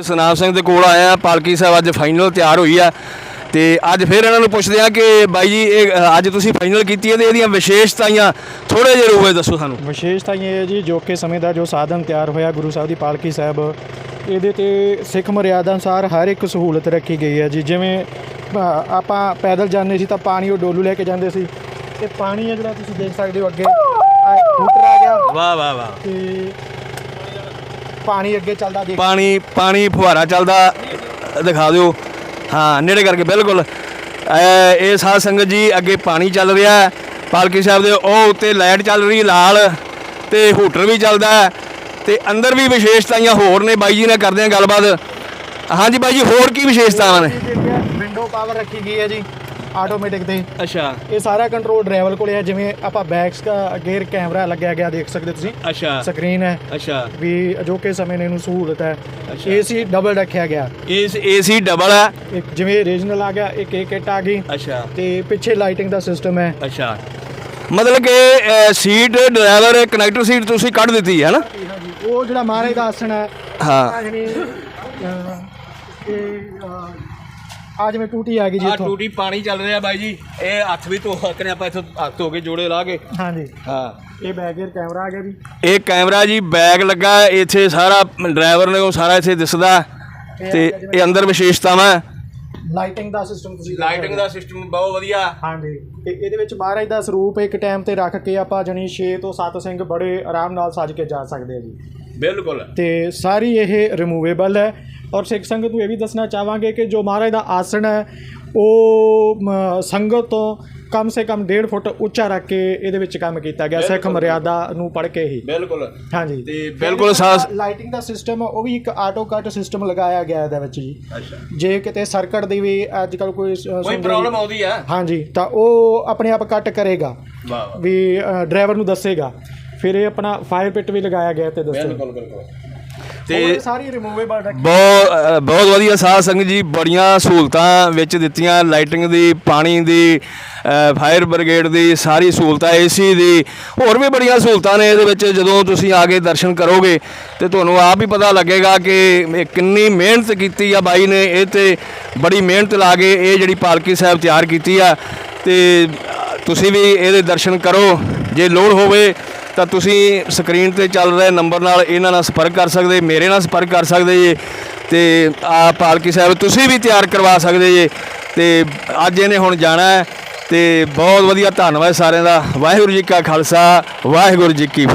ਸਨਾਮ ਸਿੰਘ ਦੇ ਕੋਲ ਆਇਆ ਪਾਲਕੀ ਸਾਹਿਬ ਅੱਜ ਫਾਈਨਲ ਤਿਆਰ ਹੋਈ ਆ ਤੇ ਅੱਜ ਫਿਰ ਇਹਨਾਂ ਨੂੰ ਪੁੱਛਦੇ ਆ ਕਿ ਬਾਈ ਜੀ ਇਹ ਅੱਜ ਤੁਸੀਂ ਫਾਈਨਲ ਕੀਤੀ ਹੈ ਤੇ ਇਹਦੀਆਂ ਵਿਸ਼ੇਸ਼ਤਾਵਾਂ ਥੋੜੇ ਜਿਹੇ ਰੂਪੇ ਦੱਸੋ ਸਾਨੂੰ। ਵਿਸ਼ੇਸ਼ਤਾ ਇਹ ਹੈ ਜੀ ਜੋ ਕਿ ਸਮੇਂ ਦਾ ਜੋ ਸਾਧਨ ਤਿਆਰ ਹੋਇਆ ਗੁਰੂ ਸਾਹਿਬ ਦੀ ਪਾਲਕੀ ਸਾਹਿਬ ਇਹਦੇ ਤੇ ਸਿੱਖ ਮਰਿਆਦਾ ਅਨੁਸਾਰ ਹਰ ਇੱਕ ਸਹੂਲਤ ਰੱਖੀ ਗਈ ਹੈ ਜੀ ਜਿਵੇਂ ਆਪਾਂ ਪੈਦਲ ਜਾਂਦੇ ਸੀ ਤਾਂ ਪਾਣੀ ਉਹ ਡੋਲੂ ਲੈ ਕੇ ਜਾਂਦੇ ਸੀ ਤੇ ਪਾਣੀ ਹੈ ਜਿਹੜਾ ਤੁਸੀਂ ਦੇਖ ਸਕਦੇ ਹੋ ਅੱਗੇ ਹੂਟਰ ਆ ਗਿਆ। ਵਾਹ ਵਾਹ ਵਾਹ। ਤੇ ਪਾਣੀ ਅੱਗੇ ਚੱਲਦਾ ਦੇਖ। ਪਾਣੀ ਪਾਣੀ ਫੁਹਾਰਾ ਚੱਲਦਾ ਦਿਖਾ ਦਿਓ। ਹਾਂ ਨੇੜੇ ਕਰਕੇ ਬਿਲਕੁਲ। ਇਹ ਸਾਧ ਸੰਗਤ ਜੀ ਅੱਗੇ ਪਾਣੀ ਚੱਲ ਰਿਹਾ ਹੈ। ਪਾਲਕੀ ਸਾਹਿਬ ਦੇ ਉਹ ਉੱਤੇ ਲਾਈਟ ਚੱਲ ਰਹੀ ਲਾਲ ਤੇ ਹੂਟਰ ਵੀ ਚੱਲਦਾ ਹੈ ਤੇ ਅੰਦਰ ਵੀ ਵਿਸ਼ੇਸ਼ਤਾਵਾਂ ਹੋਰ ਨੇ। ਬਾਈ ਜੀ ਨਾਲ ਕਰਦੇ ਆ ਗੱਲਬਾਤ। ਹਾਂਜੀ ਬਾਈ ਜੀ ਹੋਰ ਕੀ ਵਿਸ਼ੇਸ਼ਤਾਵਾਂ ਨੇ? ਵਿੰਡੋ ਪਾਵਰ ਰੱਖੀ ਗਈ ਹੈ ਜੀ। ਆਟੋਮੈਟਿਕ ਤੇ। ਅੱਛਾ। ਇਹ ਸਾਰਾ ਕੰਟਰੋਲ ਡਰਾਈਵਰ ਕੋਲੇ ਹੈ ਜਿਵੇਂ ਆਪਾਂ ਬੈਕਸ ਦਾ ਗੇਅਰ ਕੈਮਰਾ ਲੱਗਿਆ ਗਿਆ ਦੇਖ ਸਕਦੇ ਤੁਸੀਂ। ਅੱਛਾ। ਸਕਰੀਨ ਹੈ। ਅੱਛਾ। ਵੀ ਅਜੋਕੇ ਸਮੇਂ ਨੇ ਇਹਨੂੰ ਸਹੂਲਤ ਹੈ। ਏਸੀ ਡਬਲ ਰੱਖਿਆ ਗਿਆ। ਇਸ ਏਸੀ ਡਬਲ ਹੈ। ਇੱਕ ਜਿਵੇਂ ਰੀਜਨਲ ਆ ਗਿਆ ਇੱਕ ਇੱਕ ਕਿਟ ਆ ਗਈ। ਅੱਛਾ। ਤੇ ਪਿੱਛੇ ਲਾਈਟਿੰਗ ਦਾ ਸਿਸਟਮ ਹੈ। ਅੱਛਾ। ਮਤਲਬ ਕਿ ਸੀਟ ਡਰਾਈਵਰ ਕਨੈਕਟਰ ਸੀਟ ਤੁਸੀਂ ਕੱਢ ਦਿੱਤੀ ਹੈ ਨਾ ਉਹ ਜਿਹੜਾ ਮਹਾਰਾਜ ਦਾ ਆਸਣ ਹੈ ਹਾਂ। ਇਹ ਆ ਜਿਵੇਂ ਟੂਟੀ ਆ ਗਈ ਜੀ ਆ ਇੱਥੋਂ। ਟੂਟੀ ਪਾਣੀ ਚੱਲ ਰਿਹਾ ਬਾਈ ਜੀ। ਇਹ ਹੱਥ ਵੀ ਧੋ ਸਕਨੇ ਆਪਾਂ ਇੱਥੋਂ ਹੱਥ ਧੋ ਕੇ ਜੋੜੇ ਲਾ ਕੇ। ਹਾਂਜੀ। ਹਾਂ। ਇਹ ਬੈਕ ਗੇਅਰ ਕੈਮਰਾ ਆ ਗਿਆ ਜੀ। ਇਹ ਕੈਮਰਾ ਜੀ ਬੈਗ ਲੱਗਾ ਇੱਥੇ ਸਾਰਾ ਡਰਾਈਵਰ ਨੇ ਉਹ ਸਾਰਾ ਇੱਥੇ ਦਿਸਦਾ। ਤੇ ਇਹ ਅੰਦਰ ਵਿਸ਼ੇਸ਼ਤਾਵਾਂ। ਲਾਈਟਿੰਗ ਦਾ ਸਿਸਟਮ ਤੁਸੀਂ ਲਾਈਟਿੰਗ ਦਾ ਸਿਸਟਮ ਬਹੁਤ ਵਧੀਆ। ਹਾਂਜੀ। ਤੇ ਇਹਦੇ ਵਿੱਚ ਮਹਾਰਾਜ ਦਾ ਸਰੂਪ ਇੱਕ ਟਾਈਮ ਤੇ ਰੱਖ ਕੇ ਆਪਾਂ ਜਣੀ 6 ਤੋਂ 7 ਸਿੰਘ ਬੜੇ ਆਰਾਮ ਨਾਲ ਸੱਜ ਕੇ ਜਾ ਸਕਦੇ ਆ ਜੀ। ਬਿਲਕੁਲ। ਤੇ ਸਾਰੀ ਇਹ ਰਿਮੂਵੇਬਲ ਹੈ। ਔਰ ਸਿੱਖ ਸੰਗਤ ਨੂੰ ਇਹ ਵੀ ਦੱਸਣਾ ਚਾਹਾਂਗੇ ਕਿ ਜੋ ਮਹਾਰਾਜ ਦਾ ਆਸਣ ਹੈ ਉਹ ਸੰਗਤ ਤੋਂ ਕਮ ਸੇ ਕਮ 1.5 ਫੁੱਟ ਉੱਚਾ ਰੱਖ ਕੇ ਇਹਦੇ ਵਿੱਚ ਕੰਮ ਕੀਤਾ ਗਿਆ ਸਿੱਖ ਮਰਿਆਦਾ ਨੂੰ ਪੜ੍ਹ ਕੇ ਹੀ। ਬਿਲਕੁਲ। ਹਾਂਜੀ। ਤੇ ਬਿਲਕੁਲ ਸਾਸ ਲਾਈਟਿੰਗ ਦਾ ਸਿਸਟਮ ਉਹ ਵੀ ਇੱਕ ਆਟੋ ਕੱਟ ਸਿਸਟਮ ਲਗਾਇਆ ਗਿਆ ਇਹਦੇ ਵਿੱਚ ਜੀ। ਅੱਛਾ। ਜੇ ਕਿਤੇ ਸਰਕਟ ਦੀ ਵੀ ਅੱਜ ਕੱਲ ਕੋਈ ਕੋਈ ਪ੍ਰੋਬਲਮ ਆਉਂਦੀ ਹੈ ਹਾਂਜੀ ਤਾਂ ਉਹ ਆਪਣੇ ਆਪ ਕੱਟ ਕਰੇਗਾ। ਵਾਹ ਵੀ ਡਰਾਈਵਰ ਨੂੰ ਦੱਸੇਗਾ। ਫਿਰ ਇਹ ਆਪਣਾ ਫਾਇਰ ਪਿਟ ਵੀ ਲਗਾਇਆ ਗਿਆ ਤੇ ਦੱਸੋ ਬਿਲਕੁਲ ਬਿਲਕੁਲ। ਤੇ ਸਾਰੀ ਰਿਮੂਵੇਬਲ ਰੱਖੀ ਬਹੁਤ ਬਹੁਤ ਵਧੀਆ ਸਾਧ ਸੰਗਤ ਜੀ ਬੜੀਆਂ ਸਹੂਲਤਾਂ ਵਿੱਚ ਦਿੱਤੀਆਂ ਲਾਈਟਿੰਗ ਦੀ ਪਾਣੀ ਦੀ ਫਾਇਰ ਬ੍ਰਿਗੇਡ ਦੀ ਸਾਰੀ ਸਹੂਲਤਾਂ ਏਸੀ ਦੀ ਹੋਰ ਵੀ ਬੜੀਆਂ ਸਹੂਲਤਾਂ ਨੇ ਇਹਦੇ ਵਿੱਚ ਜਦੋਂ ਤੁਸੀਂ ਆ ਕੇ ਦਰਸ਼ਨ ਕਰੋਗੇ ਤੇ ਤੁਹਾਨੂੰ ਆਪ ਹੀ ਪਤਾ ਲੱਗੇਗਾ ਕਿ ਇਹ ਕਿੰਨੀ ਮਿਹਨਤ ਕੀਤੀ ਆ ਬਾਈ ਨੇ ਇਹ ਤੇ ਬੜੀ ਮਿਹਨਤ ਲਾ ਕੇ ਇਹ ਜਿਹੜੀ ਪਾਲਕੀ ਸਾਹਿਬ ਤਿਆਰ ਕੀਤੀ ਆ ਤੇ ਤੁਸੀਂ ਵੀ ਇਹਦੇ ਦਰਸ਼ਨ ਕਰੋ ਜੇ ਲੋੜ ਹੋਵੇ ਤਾਂ ਤੁਸੀਂ ਸਕਰੀਨ ਤੇ ਚੱਲ ਰਹੇ ਨੰਬਰ ਨਾਲ ਇਹਨਾਂ ਨਾਲ ਸੰਪਰਕ ਕਰ ਸਕਦੇ, ਮੇਰੇ ਨਾਲ ਸੰਪਰਕ ਕਰ ਸਕਦੇ ਜੇ, ਤੇ ਆ ਪਾਲਕੀ ਸਾਹਿਬ ਤੁਸੀਂ ਵੀ ਤਿਆਰ ਕਰਵਾ ਸਕਦੇ ਜੇ, ਤੇ ਅੱਜ ਇਹਨੇ ਹੁਣ ਜਾਣਾ ਹੈ, ਤੇ ਬਹੁਤ ਵਧੀਆ ਧੰਨਵਾਦ ਸਾਰਿਆਂ ਦਾ, ਵਾਹਿਗੁਰੂ ਜੀ ਕਾ ਖਾਲਸਾ, ਵਾਹਿਗੁਰੂ ਜੀ ਕੀ ਫਤਿਹ।